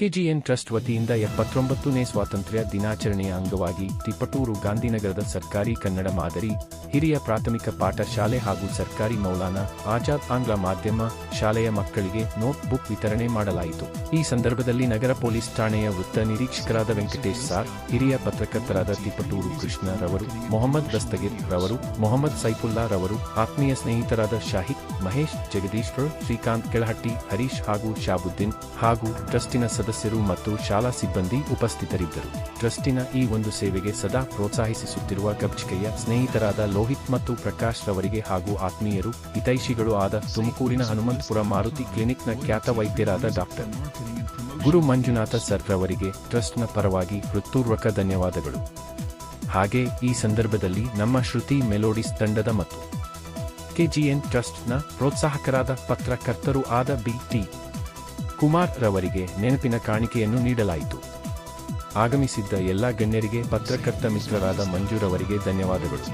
KGN trust ವತಿಯಿಂದ ಎಪ್ಪತ್ತೊಂಬತ್ತನೇ ಸ್ವಾತಂತ್ರ್ಯ ದಿನಾಚರಣೆಯ ಅಂಗವಾಗಿ ತಿಪಟೂರು ಗಾಂಧಿನಗರದ ಸರ್ಕಾರಿ ಕನ್ನಡ ಮಾದರಿ ಹಿರಿಯ ಪ್ರಾಥಮಿಕ ಪಾಠ ಶಾಲೆ ಹಾಗೂ ಸರ್ಕಾರಿ ಮೌಲಾನಾ ಆಜಾದ್ ಆಂಗ್ಲ ಮಾಧ್ಯಮ ಶಾಲೆಯ ಮಕ್ಕಳಿಗೆ ನೋಟ್ ಬುಕ್ ವಿತರಣೆ ಮಾಡಲಾಯಿತು. ಈ ಸಂದರ್ಭದಲ್ಲಿ ನಗರ ಪೊಲೀಸ್ ಠಾಣೆಯ ವೃತ್ತ ನಿರೀಕ್ಷಕರಾದ ವೆಂಕಟೇಶ್ ಸಾರ್, ಹಿರಿಯ ಪತ್ರಕರ್ತರಾದ ತಿಪಟೂರು ಕೃಷ್ಣ ರವರು, ಮೊಹಮ್ಮದ್ ದಸ್ತಗಿರ್ ರವರು, ಮೊಹಮ್ಮದ್ ಸೈಫುಲ್ಲಾ ರವರು, ಆತ್ಮೀಯ ಸ್ನೇಹಿತರಾದ ಶಾಹಿದ್, ಮಹೇಶ್, ಜಗದೀಶ್ವರ್, ಶ್ರೀಕಾಂತ್, ಕೆಳಹಟ್ಟಿ, ಹರೀಶ್ ಹಾಗೂ ಶಾಬುದ್ದೀನ್ ಹಾಗೂ ಟ್ರಸ್ಟಿನ ಸದಸ್ಯರು ಮತ್ತು ಶಾಲಾ ಸಿಬ್ಬಂದಿ ಉಪಸ್ಥಿತರಿದ್ದರು. ಟ್ರಸ್ಟಿನ ಈ ಒಂದು ಸೇವೆಗೆ ಸದಾ ಪ್ರೋತ್ಸಾಹಿಸುತ್ತಿರುವ ಗಬ್ಜ್ಕೆಯ ಸ್ನೇಹಿತರಾದ ಲೋಹಿತ್ ಮತ್ತು ಪ್ರಕಾಶ್ ರವರಿಗೆ ಹಾಗೂ ಆತ್ಮೀಯರು, ಹಿತೈಷಿಗಳು ಆದ ತುಮಕೂರಿನ ಹನುಮಂತಪುರ ಮಾರುತಿ ಕ್ಲಿನಿಕ್ನ ಖ್ಯಾತ ವೈದ್ಯರಾದ ಡಾಕ್ಟರ್ ಗುರು ಮಂಜುನಾಥ ಸರ್ ರವರಿಗೆ ಟ್ರಸ್ಟ್ನ ಪರವಾಗಿ ಹೃತ್ಪೂರ್ವಕ ಧನ್ಯವಾದಗಳು. ಹಾಗೆ ಈ ಸಂದರ್ಭದಲ್ಲಿ ನಮ್ಮ ಶ್ರುತಿ ಮೆಲೋಡಿಸ್ ತಂಡದ ಮತ್ತು ಕೆಜಿಎನ್ ಟ್ರಸ್ಟ್ನ ಪ್ರೋತ್ಸಾಹಕರಾದ ಪತ್ರಕರ್ತರು ಆದ ಬಿ ಟಿ ಕುಮಾರ್ ರವರಿಗೆ ನೆನಪಿನ ಕಾಣಿಕೆಯನ್ನು ನೀಡಲಾಯಿತು. ಆಗಮಿಸಿದ್ದ ಎಲ್ಲ ಗಣ್ಯರಿಗೆ ಪತ್ರಕರ್ತ ಮಿತ್ರರಾದ ಮಂಜುರವರಿಗೆ ಧನ್ಯವಾದಗಳು.